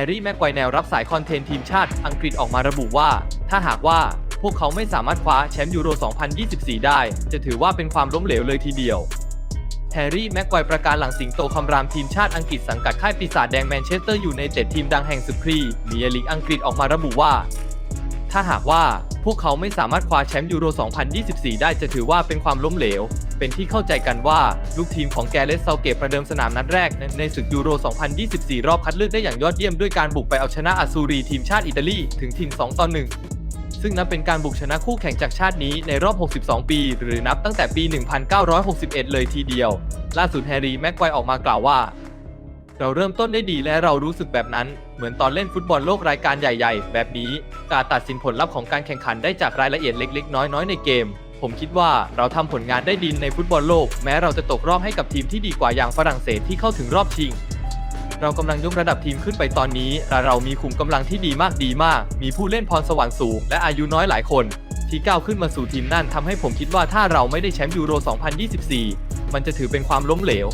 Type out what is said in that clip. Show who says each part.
Speaker 1: ร์รี่แม็กไกวแนวรับสายคอนเทนต์ทีมชาติอังกฤษออกมาระบุว่า ถ้าหากว่าพวกเขาไม่สามารถคว้าแชมป์ยูโร 2024 ได้ จะถือว่าเป็นความล้มเหลวเลยทีเดียว แฮร์รี่แม็กไกวประกาศหลังสิงโตคำรามทีมชาติอังกฤษสังกัดค่ายปีศาจแดงแมนเชสเตอร์อยู่ในเจ็ดทีมดังแห่งสุพรีเมียลีกอังกฤษออกมาระบุว่า ถ้าหากว่าพวกเขาไม่สามารถคว้าแชมป์ยูโร 2024 ได้จะถือว่าเป็นความล้มเหลว เป็นที่เข้าใจกันว่า ลูกทีมของแกเรสเซาเกตประเดิมสนามนัดแรกในในศึกยูโร 2024 รอบคัดเลือกได้อย่างยอดเยี่ยมด้วยการบุกไปเอาชนะอาซูรีทีมชาติอิตาลีถึงทีม2ต่อ1ซึ่งนับเป็นการบุกชนะคู่แข่งจากชาตินี้ในรอบ 62 ปี หรือนับตั้งแต่ปี 1961 เลยทีเดียว ล่าสุดแฮร์รี่แม็กไกวออกมากล่าวว่า เราเริ่มต้นได้ดีและเรารู้สึกแบบนั้น เหมือนตอนเล่นฟุตบอลโลกรายการใหญ่ ๆ แบบนี้ การตัดสินผลลัพธ์ของการแข่งขันได้จากรายละเอียดเล็ก ๆ น้อย ๆ ในเกม ผมคิดว่าเราทำผลงานได้ดีในฟุตบอลโลก แม้เราจะตกรอบให้กับทีมที่ดีกว่าอย่างฝรั่งเศสที่เข้าถึงรอบชิง เรากำลังยกระดับทีมขึ้นไปตอนนี้และเรามีขุมกำลังที่ดีมากดีมาก มีผู้เล่นพรสวรรค์สูง และอายุน้อยหลายคน ที่ก้าวขึ้นมาสู่ทีมนั่นทำให้ผมคิดว่าถ้าเราไม่ได้แชมป์ยูโร 2024 มันจะถือเป็นความล้มเหลว